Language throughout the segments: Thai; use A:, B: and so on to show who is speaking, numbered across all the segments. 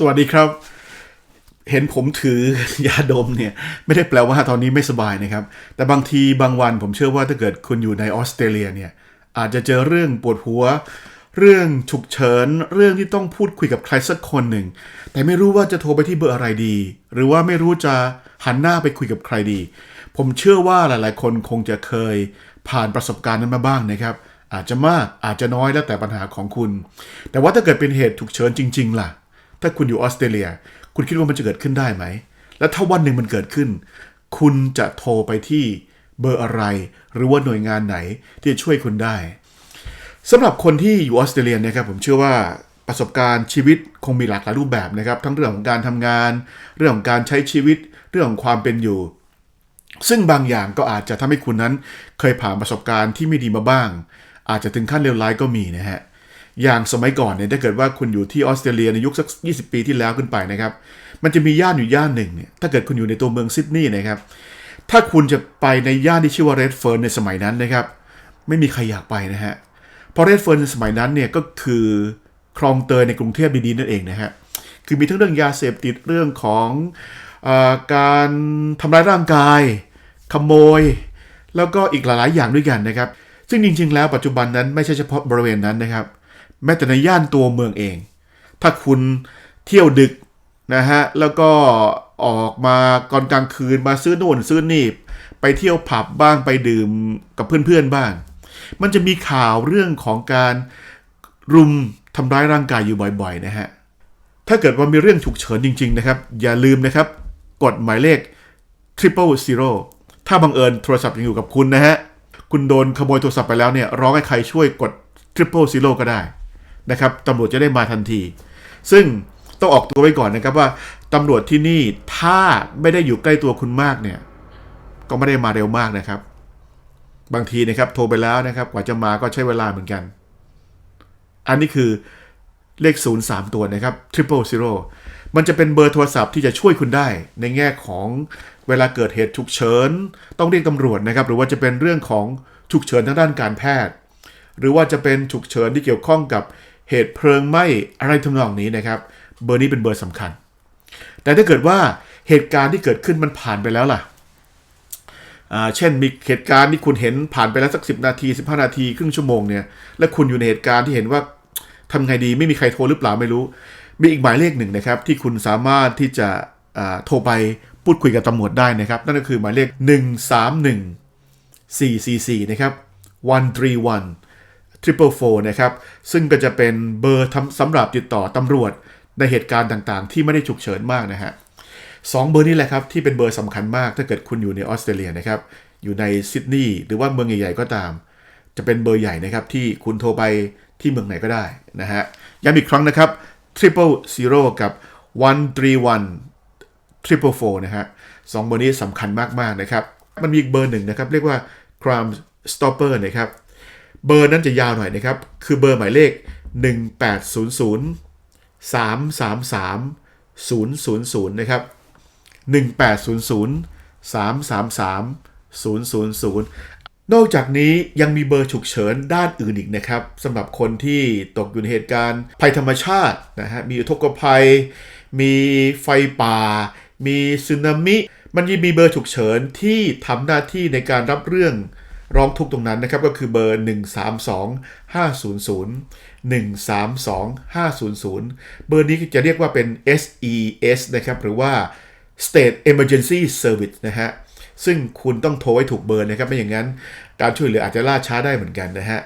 A: สวัสดีครับ เห็นผมถือยาดมเนี่ย ไม่ได้แปลว่าตอนนี้ไม่สบายนะครับ แต่บางทีบางวันผมเชื่อว่าถ้าเกิดคุณอยู่ในออสเตรเลียเนี่ย อาจจะเจอเรื่องปวดหัว เรื่องฉุกเฉิน เรื่องที่ต้องพูดคุยกับใครสักคนหนึ่ง แต่ไม่รู้ว่าจะโทรไปที่เบอร์อะไรดี หรือว่าไม่รู้จะหันหน้าไปคุยกับใครดี ผมเชื่อว่าหลาย ๆ คนคงจะเคยผ่านประสบการณ์นั้นมาบ้างนะครับ อาจจะมากอาจจะน้อยแล้วแต่ปัญหาของคุณ แต่ว่าถ้าเกิดเป็นเหตุฉุกเฉินจริง ๆ ล่ะ ถ้าคุณอยู่ออสเตรเลีย คุณคิดว่ามันจะเกิดขึ้นได้ไหม และถ้าวันหนึ่งมันเกิดขึ้น คุณจะโทรไปที่เบอร์อะไร หรือว่าหน่วยงานไหนที่จะช่วยคุณได้สำหรับคนที่อยู่ออสเตรเลียนะครับผมเชื่อว่าประสบการณ์ชีวิตคงมีหลากหลายรูปแบบนะครับ ทั้งเรื่องของการทำงาน เรื่องของการใช้ชีวิต เรื่องของความเป็นอยู่ ซึ่งบางอย่างก็อาจจะทำให้คุณนั้น เคยผ่านประสบการณ์ที่ไม่ดีมาบ้าง อาจจะถึงขั้นเลวร้ายก็มีนะฮะ อย่างสมัยก่อนเนี่ยถ้าเกิดว่าคุณอยู่ที่ออสเตรเลียในยุคสัก 20 ปีที่แล้วขึ้นไปนะครับ มันจะมีย่านอยู่ย่านหนึ่งเนี่ยถ้าเกิดคุณอยู่ในตัวเมืองซิดนีย์นะครับ ถ้าคุณจะไปในย่านที่ชื่อว่าเรดเฟิร์นในสมัยนั้นนะครับ ไม่มีใครอยากไปนะฮะเพราะเรดเฟิร์นในสมัยนั้นเนี่ยก็คือคลองเตยในกรุงเทพดีๆนั่นเองนะฮะคือมีทั้งเรื่องยาเสพติดเรื่องของอการทำร้ายร่างกาย ขโมย แล้วก็อีกหลายๆอย่างด้วยกันนะครับ ซึ่งจริงๆ แล้วปัจจุบันนั้นไม่ใช่เฉพาะบริเวณนั้นนะครับ แม้แต่ในย่านตัวเมืองเอง ถ้าคุณเที่ยวดึกนะฮะแล้วก็ออกมาก่อนกลางคืนมาซื้อโน่นซื้อนี่ไปเที่ยวผับบ้างไปดื่มกับเพื่อนๆบ้าง มันจะมีข่าวเรื่องของการรุมทำร้ายร่างกายอยู่บ่อยๆนะฮะถ้าเกิดว่ามีเรื่องฉุกเฉินจริง ๆนะครับ อย่าลืมนะครับ กดหมายเลข triple zero ถ้าบังเอิญโทรศัพท์ยังอยู่กับคุณนะฮะ คุณโดนขโมยโทรศัพท์ไปแล้วเนี่ย ร้องให้ใครช่วยกด triple zero ก็ได้ นะครับตำรวจจะได้มาทันที ซึ่งต้องออกตัวไว้ก่อนนะครับว่าตำรวจที่นี่ถ้าไม่ได้อยู่ใกล้ตัวคุณมากเนี่ย ก็ไม่ได้มาเร็วมากนะครับ บางทีนะครับ โทรไปแล้วนะครับ กว่าจะมาก็ใช้เวลาเหมือนกัน อันนี้คือเลข 0 3 ตัวนะครับ triple zero มันจะเป็นเบอร์โทรศัพท์ที่จะช่วยคุณได้ ในแง่ของเวลาเกิดเหตุฉุกเฉินต้องเรียกตำรวจนะครับ หรือว่าจะเป็นเรื่องของฉุกเฉินทางด้านการแพทย์ หรือว่าจะเป็นฉุกเฉินที่เกี่ยวข้องกับ เหตุเพลิงไหม้อะไรทำนองนี้นะครับ เบอร์นี้เป็นเบอร์สำคัญ แต่ถ้าเกิดว่าเหตุการณ์ที่เกิดขึ้นมันผ่านไปแล้วล่ะเช่นมีเหตุการณ์ที่คุณเห็นผ่านไปแล้วสักสินาที 15 นาทีครึ่งชั่วโมงเนี่ยและคุณอยู่ในเหตุการณ์ที่เห็นว่าทำไงดีไม่มีใครโทรหรือเปล่าไม่รู้ มีอีกหมายเลขหนึ่งนะครับ ที่คุณสามารถที่จะโทรไปพูดคุยกับตำรวจได้นะครับ นั่นก็คือหมายเลข 131 444 นะครับ 131 triple four นะครับ ซึ่งก็จะเป็นเบอร์สำหรับติดต่อตำรวจในเหตุการณ์ต่างๆ ที่ไม่ได้ฉุกเฉินมากนะฮะสองเบอร์นี้แหละครับ ที่เป็นเบอร์สำคัญมากถ้าเกิดคุณอยู่ในออสเตรเลียนะครับ อยู่ในซิดนีย์หรือว่าเมืองใหญ่ๆก็ตาม จะเป็นเบอร์ใหญ่นะครับ ที่คุณโทรไปที่เมืองไหนก็ได้นะฮะย้ำอีกครั้งนะครับ triple zero กับ one three one triple four นะฮะสองเบอร์นี้สำคัญมากๆนะครับ มันมีอีกเบอร์หนึ่งนะครับ เรียกว่า crime stopper นะครับ เบอร์นั้นจะยาวหน่อยนะครับ คือเบอร์หมายเลข 1800 333 000 นะครับ 1800 333 000 นอกจากนี้ยังมีเบอร์ฉุกเฉินด้านอื่นอีกนะครับสำหรับคนที่ตกอยู่ในเหตุการณ์ภัยธรรมชาตินะฮะมีอุทกภัย มีไฟป่า มีสึนามิ มันยังมีเบอร์ฉุกเฉินที่ทำหน้าที่ในการรับเรื่อง ร้องทุกตรงนั้นนะครับก็คือเบอร์ 132 500 132 500 เบอร์นี้จะเรียกว่าเป็น SES นะครับหรือว่า State Emergency Service นะฮะซึ่งคุณต้องโทรให้ถูกเบอร์นะครับไม่อย่างนั้นการช่วยเหลืออาจจะล่าช้าได้เหมือนกันนะฮะ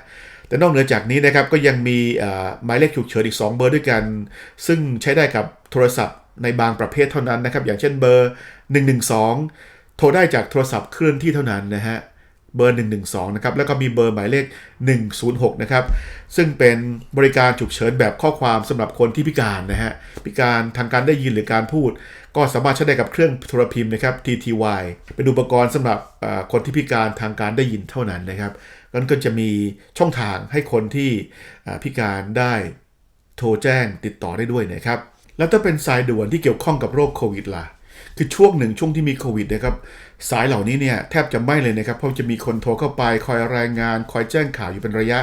A: แต่นอกเหนือจากนี้นะครับก็ยังมีหมายเลขฉุกเฉินอีก 2 เบอร์ด้วยกัน ซึ่งใช้ได้กับโทรศัพท์ในบางประเภทเท่านั้นนะครับอย่างเช่นเบอร์ 112 โทรได้จากโทรศัพท์เคลื่อนที่เท่านั้นนะฮะ เบอร์ 112 นะครับ แล้วก็มีเบอร์หมายเลข 106 นะครับ ซึ่งเป็นบริการฉุกเฉินแบบข้อความสำหรับคนที่พิการนะฮะ พิการทางการได้ยินหรือการพูด ก็สามารถใช้ได้กับเครื่องโทรพิมพ์นะครับ TTY เป็นอุปกรณ์สำหรับคนที่พิการทางการได้ยินเท่านั้นนะครับนั้นก็จะมีช่องทางให้คนที่พิการได้โทรแจ้งติดต่อได้ด้วยนะครับ แล้วถ้าเป็นสายด่วนที่เกี่ยวข้องกับโรคโควิดล่ะ คือช่วงหนึ่งช่วงที่มีโควิดนะครับสายเหล่านี้เนี่ยแทบจะไม่เลยนะครับ เพราะจะมีคนโทรเข้าไปคอยรายงาน คอยแจ้งข่าวอยู่เป็นระยะ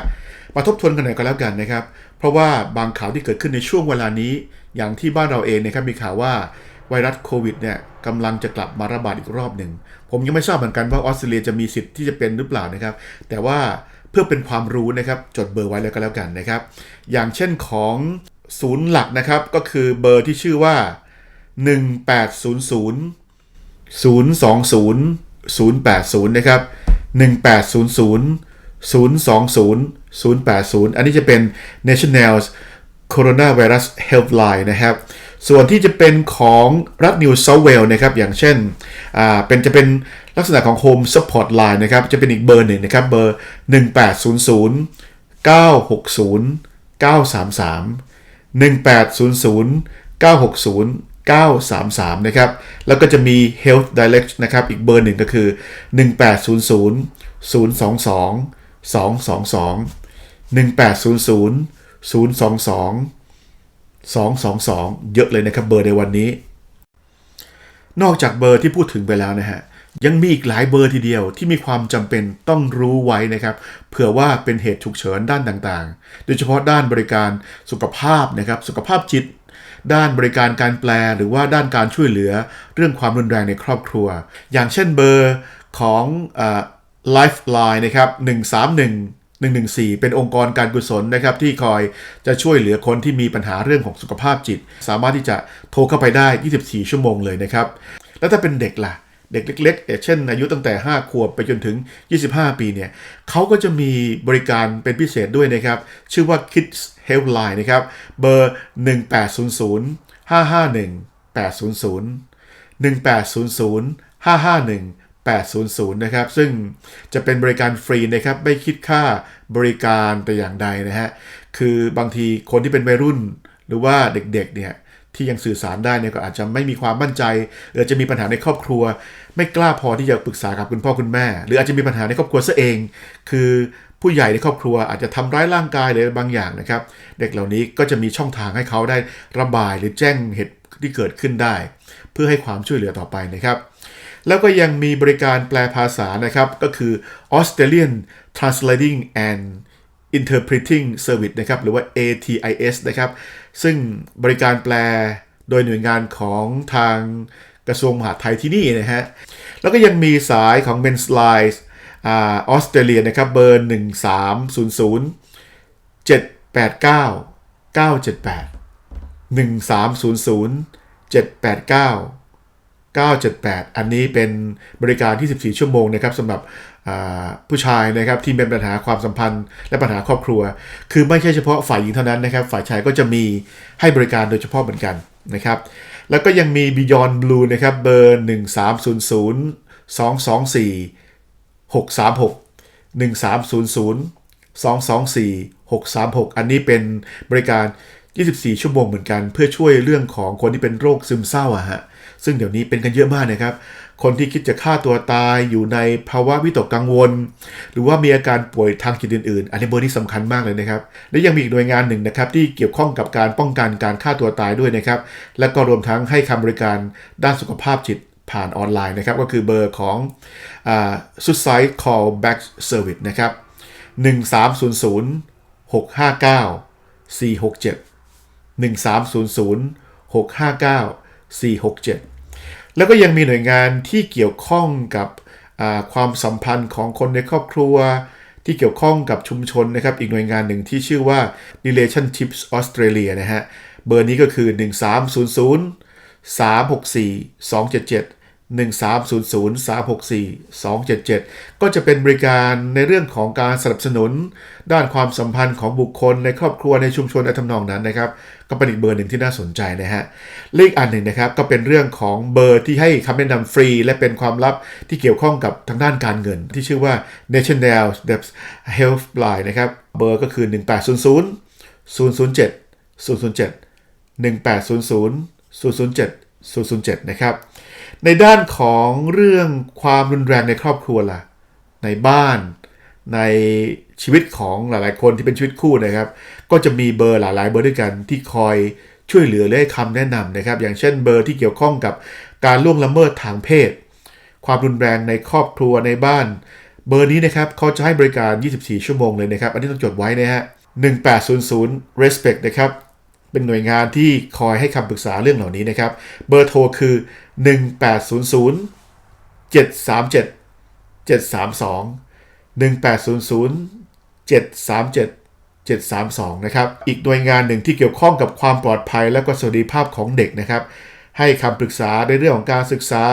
A: มาทบทวนกันหน่อยก็แล้วกันนะครับ เพราะว่าบางข่าวที่เกิดขึ้นในช่วงเวลานี้ อย่างที่บ้านเราเองนะครับมีข่าวว่าไวรัสโควิดเนี่ยกำลังจะกลับมาระบาดอีกรอบหนึ่ง ผมยังไม่ทราบเหมือนกันว่าออสเตรเลียจะมีสิทธิ์ที่จะเป็นหรือเปล่านะครับ แต่ว่าเพื่อเป็นความรู้นะครับจดเบอร์ไว้แล้วก็แล้วกันนะครับ อย่างเช่นของศูนย์หลักนะครับก็คือเบอร์ที่ชื่อว่า 1800 020 080 นะครับ 1800 020 080 อันนี้จะเป็น National Coronavirus Helpline นะครับ ส่วนที่จะเป็นของรัฐ New South Wales นะครับ อย่างเช่นอ่าเป็นจะเป็นลักษณะของ Home Support Line นะครับ จะเป็นอีกเบอร์หนึ่งนะครับ เบอร์ 1800 960 933 1800 960 933 นะครับ แล้วก็จะมี Health Direct นะครับ อีกเบอร์หนึ่งก็คือ 1800 022 222 1800 022 222 เยอะเลยนะครับเบอร์ในวันนี้ นอกจากเบอร์ที่พูดถึงไปแล้วนะฮะ ยังมีอีกหลายเบอร์ทีเดียวที่มีความจำเป็นต้องรู้ไว้นะครับ เผื่อว่าเป็นเหตุฉุกเฉินด้านต่างๆ โดยเฉพาะด้านบริการสุขภาพนะครับ สุขภาพจิต ด้านบริการการแปลหรือว่าด้านการช่วยเหลือเรื่องความรุนแรงในครอบครัว อย่างเช่นเบอร์ของเอ่อ Lifeline นะครับ131 114 เป็นองค์กรการกุศลนะครับที่คอยจะช่วยเหลือคนที่มีปัญหาเรื่องของสุขภาพจิต สามารถที่จะโทรเข้าไปได้ 24 ชั่วโมงเลยนะครับ แล้วถ้าเป็นเด็กล่ะ เด็กเล็กๆเช่นอายุตั้งแต่ 5 ขวบไปจนถึง 25 ปีเนี่ยเขาก็จะมีบริการเป็นพิเศษด้วยนะครับ ชื่อว่า Kids Helpline นะครับ เบอร์ 1800 551 800 1800 551 800 นะครับ ซึ่งจะเป็นบริการฟรีนะครับ ไม่คิดค่าบริการแต่อย่างใดนะฮะ คือบางทีคนที่เป็นวัยรุ่นหรือว่าเด็กๆเนี่ย ที่ยังสื่อสารได้เนี่ยก็อาจจะไม่มีความมั่นใจหรือจะมีปัญหาในครอบครัว ไม่กล้าพอที่จะปรึกษากับคุณพ่อคุณแม่ หรืออาจจะมีปัญหาในครอบครัวซะเอง คือผู้ใหญ่ในครอบครัวอาจจะทำร้ายร่างกายหรือบางอย่างนะครับ เด็กเหล่านี้ก็จะมีช่องทางให้เขาได้ระบายหรือแจ้งเหตุที่เกิดขึ้นได้ เพื่อให้ความช่วยเหลือต่อไปนะครับ แล้วก็ยังมีบริการแปลภาษานะครับ ก็คือ Australian Translating and Interpreting Service นะครับ หรือว่า ATIS นะครับซึ่งบริการแปลโดยหน่วยงานของทางกระทรวงมหาดไทยที่นี่นะฮะ แล้วก็ยังมีสายของ Men's l i n e อออสเตรเลียนะครับเบอร์ 1300 789 978 1300 789 978 อันนี้เป็นบริการที่ 14 ชั่วโมงนะครับสำหรับ ผู้ชายนะครับที่เป็นปัญหาความสัมพันธ์ และปัญหาครอบครัว คือไม่ใช่เฉพาะฝ่ายหญิงเท่านั้นนะครับ ฝ่ายชายก็จะมีให้บริการโดยเฉพาะเหมือนกันนะครับ แล้วก็ยังมี Beyond Blue นะครับเบอร์ 1300 224 636 1300 224 636 อันนี้เป็นบริการ 24 ชั่วโมงเหมือนกัน เพื่อช่วยเรื่องของคนที่เป็นโรคซึมเศร้าอะฮะซึ่งเดี๋ยวนี้เป็นกันเยอะมากนะครับ คนที่คิดจะฆ่าตัวตายอยู่ในภาวะวิตกกังวล หรือว่ามีอาการป่วยทางจิตอื่นๆ อันนี้เบอร์นี้สำคัญมากเลยนะครับ และยังมีอีกหน่วยงานหนึ่งนะครับ ที่เกี่ยวข้องกับการป้องกันการฆ่าตัวตายด้วยนะครับ และก็รวมทั้งให้คำบริการด้านสุขภาพจิตผ่านออนไลน์นะครับ ก็คือเบอร์ของอ Suicide Callback Service นะครับ 1300 659 467 1300 659 467 แล้วก็ยังมีหน่วยงานที่เกี่ยวข้องกับความสัมพันธ์ของคนในครอบครัว ที่เกี่ยวข้องกับชุมชนนะครับ อีกหน่วยงานหนึ่งที่ชื่อว่า Relationships Australia นะฮะ เบอร์นี้ก็คือ 1300 364 277 1300 364 277 ก็จะเป็นบริการในเรื่องของการสนับสนุน ด้านความสัมพันธ์ของบุคคลในครอบครัวในชุมชนในทำนองนั้นนะครับ ก็เป็นอีกเบอร์หนึ่งที่น่าสนใจนะฮะเลขอันหนึ่งนะครับก็เป็นเรื่องของเบอร์ที่ให้คำแนะนำฟรี และเป็นความลับที่เกี่ยวข้องกับทางด้านการเงิน ที่ชื่อว่า National Debt Helpline นะครับเบอร์ก็คือ 1800 007 007 1800 007 007 นะครับ ในด้านของเรื่องความรุนแรงในครอบครัวล่ะ ในบ้าน ในชีวิตของหลายๆ คนที่เป็นชีวิตคู่นะครับ ก็จะมีเบอร์หลายๆ เบอร์ด้วยกันที่คอยช่วยเหลือและให้คำแนะนำนะครับ อย่างเช่นเบอร์ที่เกี่ยวข้องกับการล่วงละเมิดทางเพศ ความรุนแรงในครอบครัวในบ้าน เบอร์นี้นะครับเขาจะให้บริการ 24 ชั่วโมงเลยนะครับ อันนี้ต้องจดไว้นะฮะ1800 respect นะครับ เป็นหน่วยงานที่คอยให้คำปรึกษาเรื่องเหล่านี้นะครับ เบอร์โทรคือ 1800 737 732 1800 737 732 นะครับ อีกหน่วยงานหนึ่งที่เกี่ยวข้องกับความปลอดภัยและก็สวัสดิภาพของเด็กนะครับ ให้คำปรึกษาในเรื่องของการศึกษา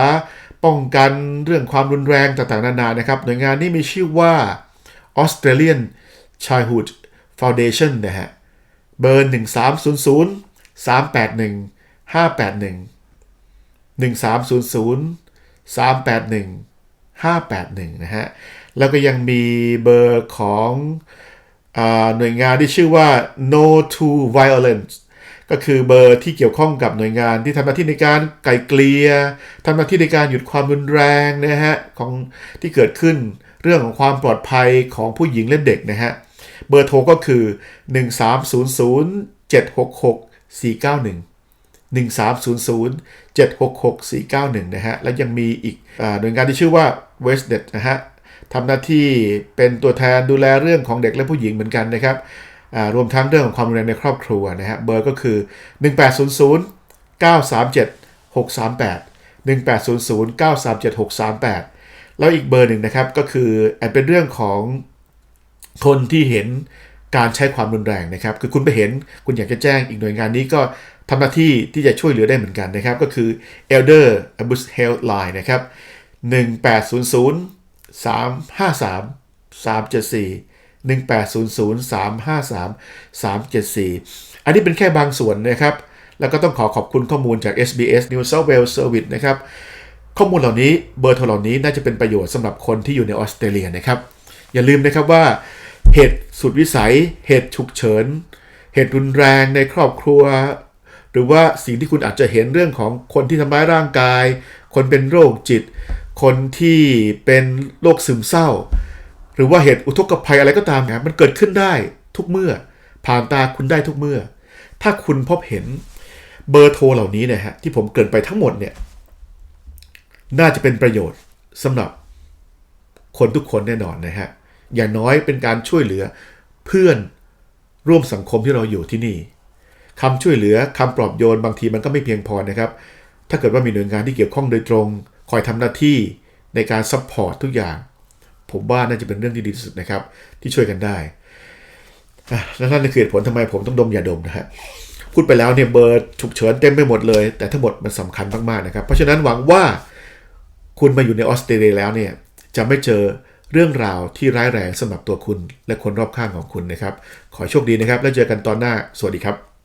A: ป้องกันเรื่องความรุนแรงต่างๆ นานานะครับ หน่วยงานนี้มีชื่อว่า Australian Childhood Foundation นะฮะ เบอร์ 1300 381 581 1300 381 581 นะฮะ แล้วก็ยังมีเบอร์ของอหน่วยงานที่ชื่อว่า No to Violence ก็คือเบอร์ที่เกี่ยวข้องกับหน่วยงานที่ทำหน้าที่ในการไกลเกลี่ยทำหน้าที่ในการหยุดความรุนแรงนะฮะของที่เกิดขึ้นเรื่องของความปลอดภัยของผู้หญิงและเด็กนะฮะ เบอร์โทรก็คือ 1300 766 491 1300 766 491 นะฮะ แล้วยังมีอีกหน่วยงานที่ชื่อว่า Westnet นะฮะทำหน้าที่เป็นตัวแทนดูแลเรื่องของเด็กและผู้หญิงเหมือนกันนะครับรวมทั้งเรื่องของความรุนแรงในครอบครัวนะฮะ เบอร์ก็คือ 1800 937 638 1800 937 638 แล้วอีกเบอร์หนึ่งนะครับก็คืออาจเป็นเรื่องของ คนที่เห็นการใช้ความรุนแรงนะครับ คือคุณไปเห็นคุณอยากจะแจ้งอีกหน่วยงานนี้ก็ทำหน้าที่ที่จะช่วยเหลือได้เหมือนกันนะครับ ก็คือ Elder Abuse Helpline นะครับ 1800 353 374 1800 353 374 อันนี้เป็นแค่บางส่วนนะครับ แล้วก็ต้องขอขอบคุณข้อมูลจาก SBS New South Wales Service นะครับ ข้อมูลเหล่านี้เบอร์โทรเหล่านี้น่าจะเป็นประโยชน์สำหรับคนที่อยู่ในออสเตรเลียนะครับ อย่าลืมนะครับว่า เหตุสุดวิสัย เหตุฉุกเฉิน เหตุรุนแรงในครอบครัว หรือว่าสิ่งที่คุณอาจจะเห็นเรื่องของคนที่ทำร้ายร่างกาย คนเป็นโรคจิต คนที่เป็นโรคซึมเศร้า หรือว่าเหตุอุทกภัยอะไรก็ตามนะมันเกิดขึ้นได้ทุกเมื่อ ผ่านตาคุณได้ทุกเมื่อ ถ้าคุณพบเห็นเบอร์โทรเหล่านี้นะฮะที่ผมเกินไปทั้งหมดเนี่ยน่าจะเป็นประโยชน์สำหรับคนทุกคนแน่นอนนะฮะ อย่างน้อยเป็นการช่วยเหลือเพื่อนร่วมสังคมที่เราอยู่ที่นี่คำช่วยเหลือคำปลอบโยนบางทีมันก็ไม่เพียงพอนะครับ ถ้าเกิดว่ามีหน่วยงานที่เกี่ยวข้องโดยตรง คอยทำหน้าที่ในการซัพพอร์ตทุกอย่าง ผมว่าน่าจะเป็นเรื่องที่ดีที่สุดนะครับ ที่ช่วยกันได้และนั่นคือเหตุผลทำไมผมต้องดมยาดมนะฮะพูดไปแล้วเนี่ยเบอร์ฉุกเฉินเต็มไปหมดเลย แต่ทั้งหมดมันสำคัญมากๆนะครับ เพราะฉะนั้นหวังว่าคุณมาอยู่ในออสเตรเลียแล้วเนี่ยจะไม่เจอ เรื่องราวที่ร้ายแรงสำหรับตัวคุณ และคนรอบข้างของคุณนะครับ ขอโชคดีนะครับ แล้วเจอกันตอนหน้า สวัสดีครับ